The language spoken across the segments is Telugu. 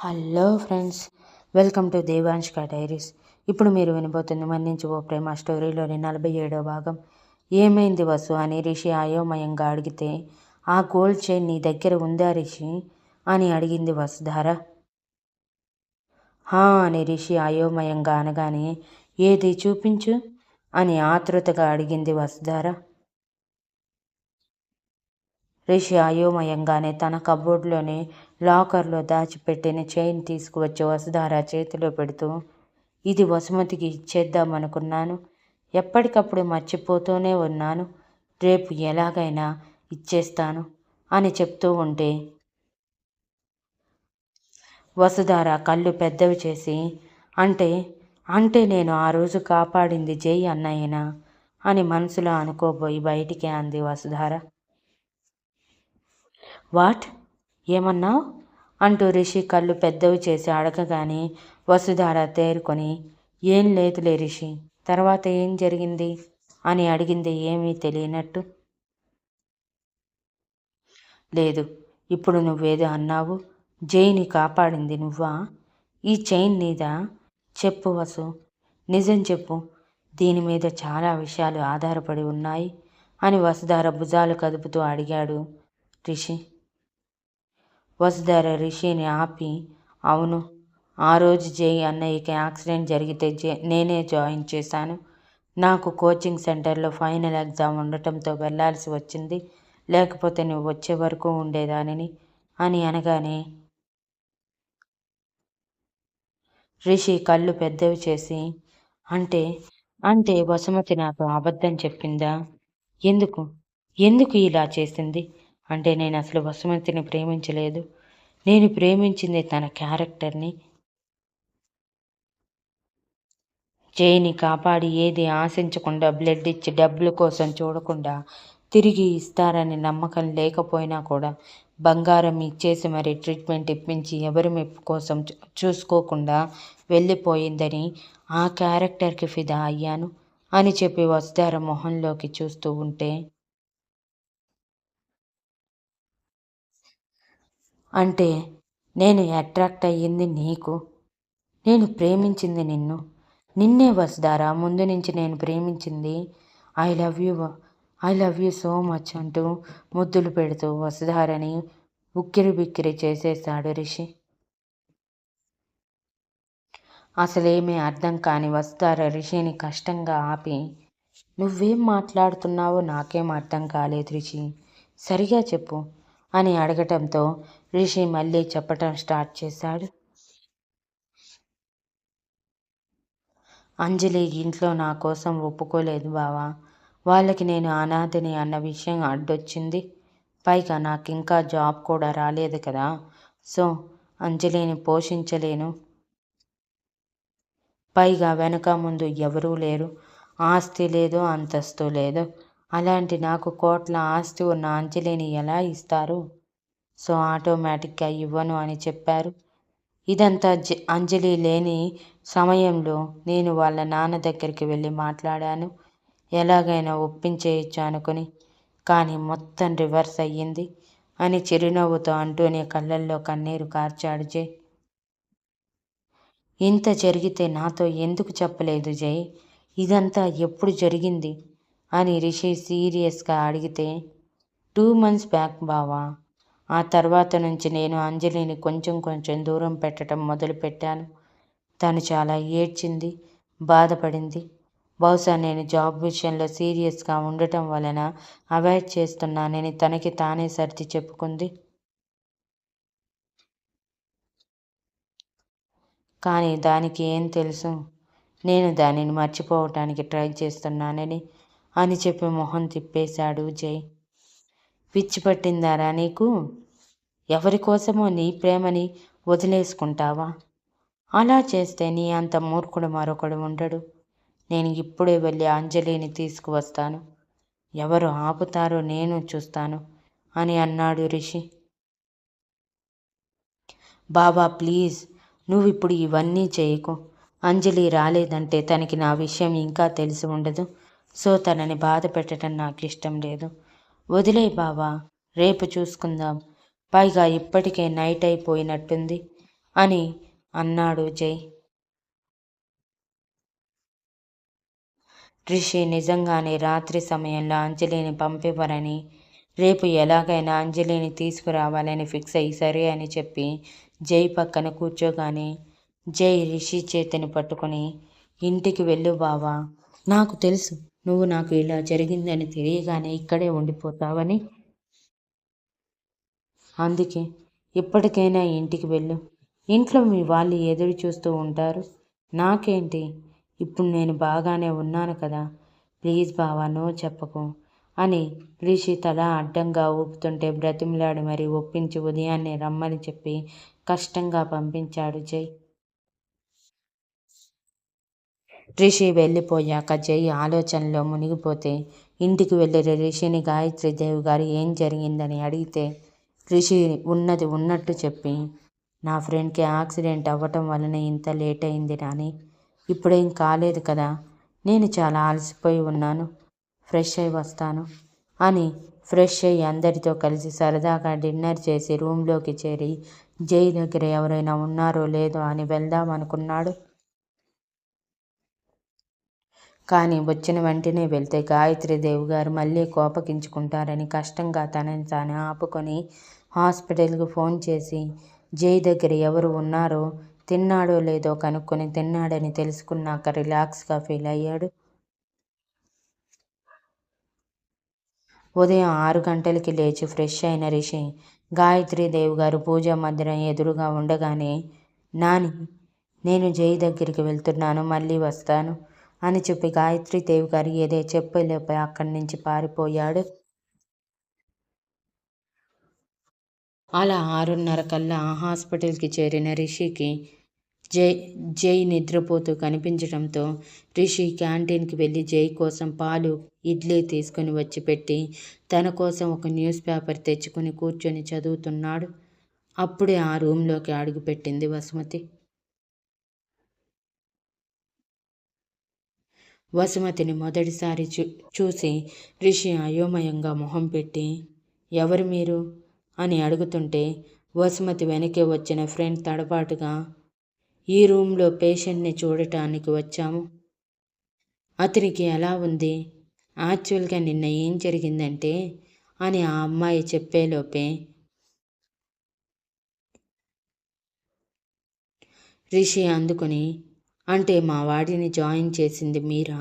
Hello friends welcome to Devanshka diaries. ఇప్పుడు మీరు వినబోతుంది మన్నించి ఓ ప్రేమ స్టోరీలోని నలభై ఏడో భాగం. ఏమైంది వసు? అని రిషి అయోమయంగా అడిగితే ఆ గోల్డ్ చైన్ నీ దగ్గర ఉందా రిషి? అని అడిగింది వసుధార. హా అని రిషి అయోమయంగా అనగానే ఏది చూపించు? అని ఆతృతగా అడిగింది వసుధార. రిషి అయోమయంగానే తన కబోర్డ్లోని లాకర్లో దాచిపెట్టిన చైన్ తీసుకువచ్చి వసుధార చేతిలో పెడుతూ ఇది వసుమతికి ఇచ్చేద్దామనుకున్నాను. ఎప్పటికప్పుడు మర్చిపోతూనే ఉన్నాను. రేపు ఎలాగైనా ఇచ్చేస్తాను అని చెప్తూ ఉంటే వసుధార కళ్ళు పెద్దవి చేసి అంటే అంటే నేను ఆ రోజు కాపాడింది జై అన్నయ్యనా? అని మనసులో అనుకోబోయి బయటికి అంది వసుధార. వాట్? ఏమన్నావు? అంటూ రిషి కళ్ళు పెద్దవి చేసి అడగగానే వసుధార తేరుకొని ఏం లేదులే రిషి తర్వాత ఏం జరిగింది? అని అడిగింది ఏమీ తెలియనట్టు. లేదు ఇప్పుడు నువ్వేదో అన్నావు. జైని కాపాడింది నువ్వా? ఈ చైన్ నీదా చెప్పు వసు. నిజం చెప్పు. దీని మీద చాలా విషయాలు ఆధారపడి ఉన్నాయి అని వసుధార భుజాలు కదుపుతూ అడిగాడు రిషి. వసుధార రిషిని ఆపి అవును ఆ రోజు జై అన్నయ్యకి యాక్సిడెంట్ జరిగితే జే నేనే జాయిన్ చేశాను. నాకు కోచింగ్ సెంటర్లో ఫైనల్ ఎగ్జామ్ ఉండటంతో వెళ్ళాల్సి వచ్చింది. లేకపోతే నువ్వు వచ్చే వరకు ఉండేదానిని అని అనగానే రిషి కళ్ళు పెద్దవి చేసి అంటే అంటే వసుమతి నాకు అబద్ధం చెప్పిందా? ఎందుకు? ఎందుకు ఇలా చేసింది? అంటే నేను అసలు వసుమంతిని ప్రేమించలేదు. నేను ప్రేమించింది తన క్యారెక్టర్ని. జైని కాపాడి ఏది ఆశించకుండా బ్లడ్ ఇచ్చి డబ్బుల కోసం చూడకుండా తిరిగి ఇస్తారని నమ్మకం లేకపోయినా కూడా బంగారం ఇచ్చేసి మరి ట్రీట్మెంట్ ఇప్పించి ఎవరి మెప్పు కోసం చూసుకోకుండా వెళ్ళిపోయిందని ఆ క్యారెక్టర్కి ఫిదా అయ్యాను అని చెప్పి వస్తార మొహంలోకి చూస్తూ ఉంటే అంటే నేను అట్రాక్ట్ అయ్యింది నీకు. నేను ప్రేమించింది నిన్ను. నిన్నే వసుధారా ముందు నుంచి నేను ప్రేమించింది. I love you I love you so much అంటూ ముద్దులు పెడుతూ వసుధారని ఉక్కిరి బిక్కిరి చేసేశాడు రిషి. అసలేమీ అర్థం కాని వసుధార రిషిని కష్టంగా ఆపి నువ్వేం మాట్లాడుతున్నావో నాకేం అర్థం కాలేదు రిషి. సరిగా చెప్పు. అని అడగటంతో రిషి మళ్ళీ చెప్పటం స్టార్ట్ చేశాడు. అంజలి ఇంట్లో నా కోసం ఒప్పుకోలేదు బావా. వాళ్ళకి నేను అనాథని అన్న విషయం అడ్డొచ్చింది. పైగా నాకు ఇంకా జాబ్ కూడా రాలేదు కదా. సో అంజలిని పోషించలేను. పైగా వెనక ముందు ఎవరూ లేరు. ఆస్తి లేదు అంతస్తు లేదు. అలాంటి నాకు కోట్ల ఆస్తి ఉన్న అంజలిని ఎలా ఇస్తారు? సో ఆటోమేటిక్గా ఇవ్వను అని చెప్పారు. ఇదంతా అంజలి లేని సమయంలో నేను వాళ్ళ నాన్న దగ్గరికి వెళ్ళి మాట్లాడాను. ఎలాగైనా ఒప్పించేయచ్చు అనుకుని కానీ మొత్తం రివర్స్ అయ్యింది అని చిరునవ్వుతో అంటూనే కళ్ళల్లో కన్నీరు కార్చాడు జై. ఇంత జరిగితే నాతో ఎందుకు చెప్పలేదు జై? ఇదంతా ఎప్పుడు జరిగింది? అని రిషి సీరియస్గా అడిగితే టూ మంత్స్ బ్యాక్ బావా ఆ తర్వాత నుంచి నేను అంజలిని కొంచెం కొంచెం దూరం పెట్టడం మొదలుపెట్టాను. తను చాలా ఏడ్చింది బాధపడింది. బహుశా నేను జాబ్ విషయంలో సీరియస్గా ఉండటం వలన అవాయిడ్ చేస్తున్నానని తనకి తానే సర్ది చెప్పుకుంది. కానీ దానికి ఏం తెలుసు? నేను దానిని మర్చిపోవటానికి ట్రై చేస్తున్నానని అని చెప్పి మొహం తిప్పేశాడు జై. పిచ్చి పట్టిందారా నీకు? ఎవరి కోసమో నీ ప్రేమని వదిలేసుకుంటావా? అలా చేస్తే నీ అంత మూర్ఖుడు మరొకడు ఉండడు. నేను ఇప్పుడే వెళ్ళి అంజలిని తీసుకువస్తాను. ఎవరు ఆపుతారో నేను చూస్తాను అని అన్నాడు రిషి. బాబా ప్లీజ్ నువ్వు ఇప్పుడు ఇవన్నీ చేయకు. అంజలి రాలేదంటే తనకి నా విషయం ఇంకా తెలిసి ఉండదు. సో తనని బాధ పెట్టడం నాకు ఇష్టం లేదు. వదిలే బావా రేపు చూసుకుందాం. పైగా ఇప్పటికే నైట్ అయిపోయినట్టుంది అని అన్నాడు జై. రిషి నిజంగానే రాత్రి సమయంలో అంజలిని పంపివ్వరని రేపు ఎలాగైనా అంజలిని తీసుకురావాలని ఫిక్స్ అయ్యి సరే అని చెప్పి జై పక్కన కూర్చోగానే జై రిషి చేతిని పట్టుకొని ఇంటికి వెళ్ళు బావా నాకు తెలుసు నువ్వు నాకు ఇలా జరిగిందని తెలియగానే ఇక్కడే ఉండిపోతావని? అందుకే ఇప్పటికైనా ఇంటికి వెళ్ళు. ఇంట్లో మీ వాళ్ళు ఎదురు చూస్తూ ఉంటారు. నాకేంటి? ఇప్పుడు నేను బాగానే ఉన్నాను కదా. ప్లీజ్ బావా నో చెప్పకు అని రిషి తల అడ్డంగా ఊపుతుంటే బ్రతిమలాడి మరి ఒప్పించి ఉదయాన్నే రమ్మని చెప్పి కష్టంగా పంపించాడు జై. రిషి వెళ్ళిపోయాక జై ఆలోచనలో మునిగిపోతే ఇంటికి వెళ్ళిన రిషిని గాయత్రి గాయత్రీదేవి గారు ఏం జరిగిందని అడిగితే రిషి ఉన్నది ఉన్నట్టు చెప్పి నా ఫ్రెండ్కి యాక్సిడెంట్ అవ్వటం వలన ఇంత లేట్ అయింది నాని ఇప్పుడేం కాలేదు కదా నేను చాలా అలసిపోయి ఉన్నాను ఫ్రెష్ అయి వస్తాను అని ఫ్రెష్ అయ్యి అందరితో కలిసి సరదాగా డిన్నర్ చేసి రూమ్లోకి చేరి జై దగ్గర ఎవరైనా ఉన్నారో లేదో అని వెళ్దాం అనుకున్నాడు. కానీ వచ్చిన వెంటనే వెళ్తే గాయత్రీదేవి గారు మళ్ళీ కోపగించుకుంటారని కష్టంగా తనని తాను ఆపుకొని హాస్పిటల్కి ఫోన్ చేసి జై దగ్గర ఎవరు ఉన్నారో తిన్నాడో లేదో కనుక్కొని తిన్నాడని తెలుసుకున్నాక రిలాక్స్గా ఫీల్ అయ్యాడు. ఉదయం ఆరు గంటలకి లేచి ఫ్రెష్ అయిన రిషి గాయత్రీదేవి గారు పూజా మందిరం ఎదురుగా ఉండగానే నాని నేను జై దగ్గరికి వెళ్తున్నాను మళ్ళీ వస్తాను. అని చెప్పి గాయత్రీదేవి గారు ఏదో చెప్పలేపోయి అక్కడి నుంచి పారిపోయాడు. అలా ఆరున్నర కల్లా హాస్పిటల్కి చేరిన రిషికి జై జై నిద్రపోతూ కనిపించడంతో రిషి క్యాంటీన్కి వెళ్ళి జై కోసం పాలు ఇడ్లీ తీసుకుని వచ్చి పెట్టి తన కోసం ఒక న్యూస్ పేపర్ తెచ్చుకుని కూర్చొని చదువుతున్నాడు. అప్పుడే ఆ రూమ్లోకి అడుగుపెట్టింది వసుమతి. వసుమతిని మొదటిసారి చూ చూసి రిషి అయోమయంగా మొహం పెట్టి ఎవరు మీరు? అని అడుగుతుంటే వసుమతి వెనకే వచ్చిన ఫ్రెండ్ తడబాటుగా ఈ రూమ్లో పేషెంట్ని చూడటానికి వచ్చాము. అతనికి ఎలా ఉంది? యాక్చువల్గా నిన్న ఏం జరిగిందంటే అని ఆ అమ్మాయి చెప్పేలోపే రిషి అందుకుని అంటే మా వాడిని జాయిన్ చేసింది మీరా?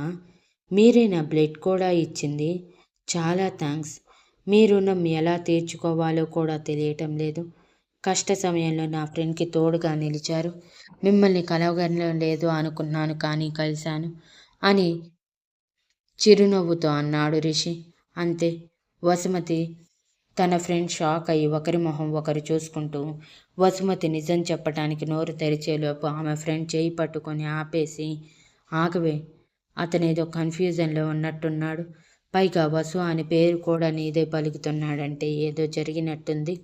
మీరే నా బ్లడ్ కూడా ఇచ్చింది. చాలా థ్యాంక్స్ మీ రుణం ఎలా తీర్చుకోవాలో కూడా తెలియటం లేదు. కష్ట సమయంలో నా ఫ్రెండ్కి తోడుగా నిలిచారు. మిమ్మల్ని కలవగలం లేదు అనుకున్నాను కానీ కలిశాను అని చిరునవ్వుతో అన్నాడు రిషి. అంతే. వసుమతి తన ఫ్రెండ్ షాక్ అయ్యి ఒకరి మొహం ఒకరు చూసుకుంటూ వసుమతి నిజం చెప్పటానికి నోరు తెరిచేలోపు ఆమె ఫ్రెండ్ చేయి పట్టుకొని ఆపేసి ఆగవే అతనేదో కన్ఫ్యూజన్లో ఉన్నట్టున్నాడు. పైగా వసు అని పేరు కూడా నీదే పలుకుతున్నాడంటే ఏదో జరిగినట్టుంది.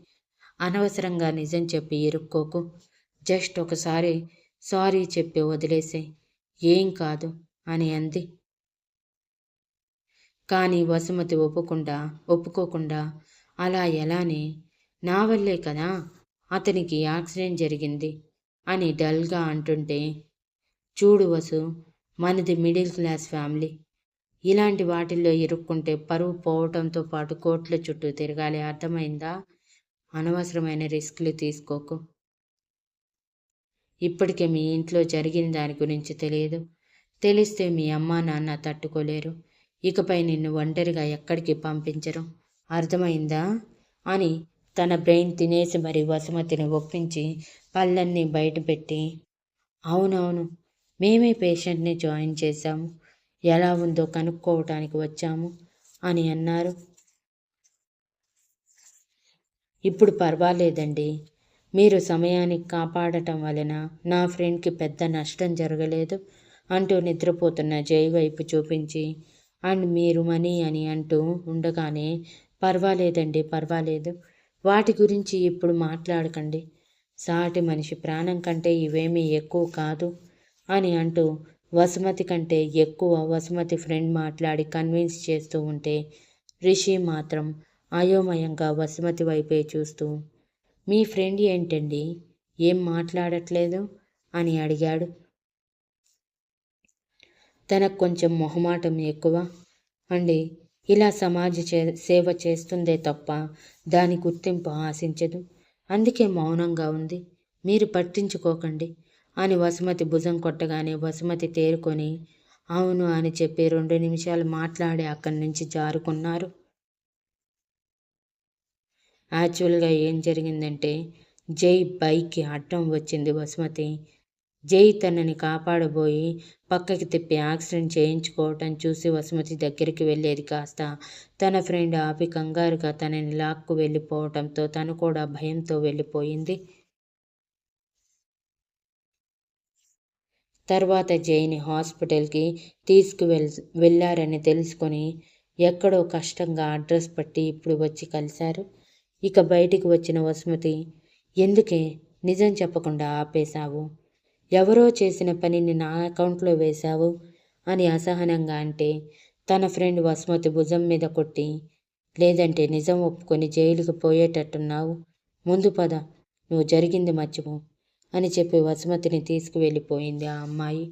అనవసరంగా నిజం చెప్పి ఇరుక్కోకు. జస్ట్ ఒకసారి సారీ చెప్పి వదిలేసే. ఏం కాదు అని అంది. కానీ వసుమతి ఒప్పుకుండా ఒప్పుకోకుండా అలా ఎలానే? నా వల్లే కదా అతనికి యాక్సిడెంట్ జరిగింది అని డల్గా అంటుంటే చూడు వసు మనది మిడిల్ క్లాస్ ఫ్యామిలీ. ఇలాంటి వాటిల్లో ఇరుక్కుంటే పరువు పోవటంతో పాటు కోట్ల చుట్టూ తిరగాలి. అర్థమైందా? అనవసరమైన రిస్క్లు తీసుకోకు. ఇప్పటికే మీ ఇంట్లో జరిగిన దాని గురించి తెలియదు. తెలిస్తే మీ అమ్మా నాన్న తట్టుకోలేరు. ఇకపై నిన్ను ఒంటరిగా ఎక్కడికి పంపించరు. అర్థమైందా? అని తన బ్రెయిన్ తినేసి మరి వసుమతిని ఒప్పించి పళ్ళన్నీ బయటపెట్టి అవునవును మేమే పేషెంట్ని జాయిన్ చేశాము ఎలా ఉందో కనుక్కోవటానికి వచ్చాము అని అన్నారు. ఇప్పుడు పర్వాలేదండి. మీరు సమయానికి కాపాడటం వలన నా ఫ్రెండ్కి పెద్ద నష్టం జరగలేదు అంటూ నిద్రపోతున్న జై వైపు చూపించి అండ్ మీరు మనీ అని అంటూ ఉండగానే పర్వాలేదండి పర్వాలేదు. వాటి గురించి ఇప్పుడు మాట్లాడకండి. సాటి మనిషి ప్రాణం కంటే ఇవేమీ ఎక్కువ కాదు అని అంటూ వసుమతి కంటే ఎక్కువ వసుమతి ఫ్రెండ్ మాట్లాడి కన్విన్స్ చేస్తూ ఉంటే రిషి మాత్రం అయోమయంగా వసుమతి వైపే చూస్తూ మీ ఫ్రెండ్ ఏంటండి? ఏం మాట్లాడట్లేదు? అని అడిగాడు. తనకు కొంచెం మొహమాటం ఎక్కువ అండి. ఇలా సమాజ చే సేవ చేస్తుందే తప్ప దాని గుర్తింపు ఆశించదు. అందుకే మౌనంగా ఉంది. మీరు పట్టించుకోకండి అని వసుమతి భుజం కొట్టగానే వసుమతి తేరుకొని అవును అని చెప్పి రెండు నిమిషాలు మాట్లాడి అక్కడి నుంచి జారుకున్నారు. యాక్చువల్గా ఏం జరిగిందంటే జై బైక్కి అడ్డం వచ్చింది వసుమతి. జై తనని కాపాడబోయి పక్కకి తిప్పి యాక్సిడెంట్ చేయించుకోవటం చూసి వసుమతి దగ్గరికి వెళ్ళేది కాస్త. తన ఫ్రెండ్ ఆపి కంగారుగా తనని లాక్కు వెళ్ళిపోవటంతో తను కూడా భయంతో వెళ్ళిపోయింది. తర్వాత జైని హాస్పిటల్కి తీసుకువెళ్ వెళ్ళారని తెలుసుకొని ఎక్కడో కష్టంగా అడ్రస్ పట్టి ఇప్పుడు వచ్చి కలిశారు. ఇక బయటికి వచ్చిన వసుమతి ఎందుకే? నిజం చెప్పకుండా ఆపేశావు. ఎవరో చేసిన పనిని నా అకౌంట్లో వేశావు? అని అసహనంగా అంటే తన ఫ్రెండ్ వసుమతి భుజం మీద కొట్టి లేదంటే నిజం ఒప్పుకొని జైలుకు పోయేటట్టున్నావు? ముందు పద నువ్వు జరిగింది మర్చిపో అని చెప్పి వసుమతిని తీసుకువెళ్ళిపోయింది ఆ అమ్మాయి.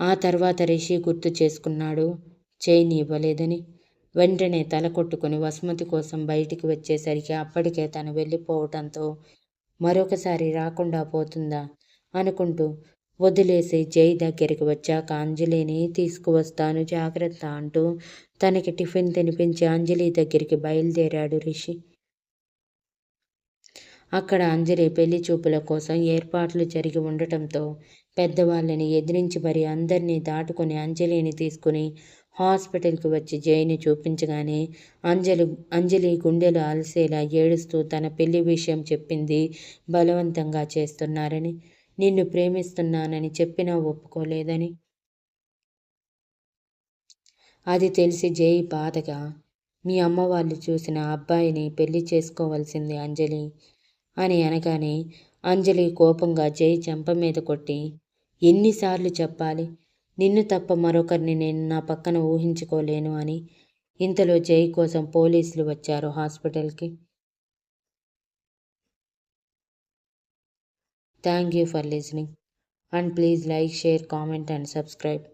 ఆ తర్వాత రిషి గుర్తు చేసుకున్నాడు చైన్ ఇవ్వలేదని వెంటనే తల కొట్టుకుని వసుమతి కోసం బయటికి వచ్చేసరికి అప్పటికే తను వెళ్ళిపోవటంతో మరొకసారి రాకుండా పోతుందా? అనుకుంటూ వదిలేసి జై దగ్గరికి వచ్చాక అంజలిని తీసుకువస్తాను జాగ్రత్త అంటూ తనకి టిఫిన్ తినిపించి అంజలి దగ్గరికి బయలుదేరాడు రిషి. అక్కడ అంజలి పెళ్ళి చూపుల కోసం ఏర్పాట్లు జరిగి ఉండటంతో పెద్దవాళ్ళని ఎదిరించి మరి అందరినీ దాటుకుని అంజలిని తీసుకుని హాస్పిటల్కి వచ్చి జైని చూపించగానే అంజలి అంజలి గుండెలు అలసేలా ఏడుస్తూ తన పెళ్ళి విషయం చెప్పింది బలవంతంగా చేస్తున్నారని నిన్ను ప్రేమిస్తున్నానని చెప్పినా ఒప్పుకోలేదని. అది తెలిసి జై బాధగా మీ అమ్మ వాళ్ళు చూసిన అబ్బాయిని పెళ్ళి చేసుకోవాల్సింది అంజలి అని అనగానే అంజలి కోపంగా జై చెంప మీద కొట్టి ఎన్నిసార్లు చెప్పాలి? నిన్ను తప్ప మరొకరిని నేను నా పక్కన ఊహించుకోలేను అని ఇంతలో జై కోసం పోలీసులు వచ్చారు హాస్పిటల్కి. Thank you for listening and please like share comment and subscribe.